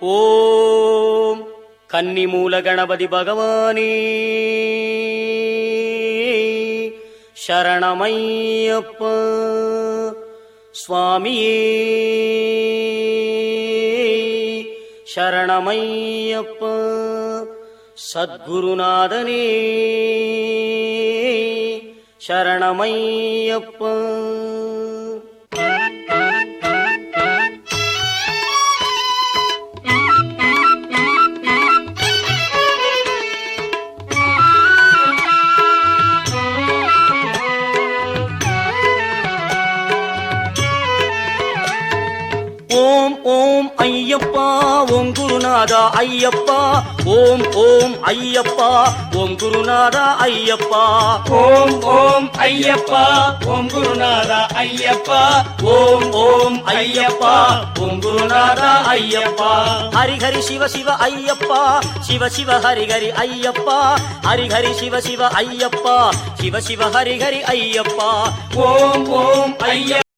ஓம் கன்னிமூல கணபதி பகவானே. சரணமையப்பா. சுவாமியே. சரணமையப்பா. சத்குருநாதனே. சரணமையப்பா. ஓம் ஓம் ஐயப்பா ஓம் குருநாதா ஐயப்பா. ஓம் ஓம் ஐயப்பா ஓம் குருநாதா ஐயப்பா. ஓம் ஓம் ஐயப்பா ஓம் குருநாதா ஐயப்பா. ஓம் ஓம் ஐயப்பா ஓம் குருநாதா ஐயப்பா. ஹரிஹரி சிவ சிவ ஐயப்பா. சிவ சிவ ஹரிஹரி ஐயப்பா. ஹரிஹரி சிவ சிவ ஐயப்பா. சிவ சிவ ஹரிஹரி ஐயப்பா. ஓம் ஓம் ஐயப்பா.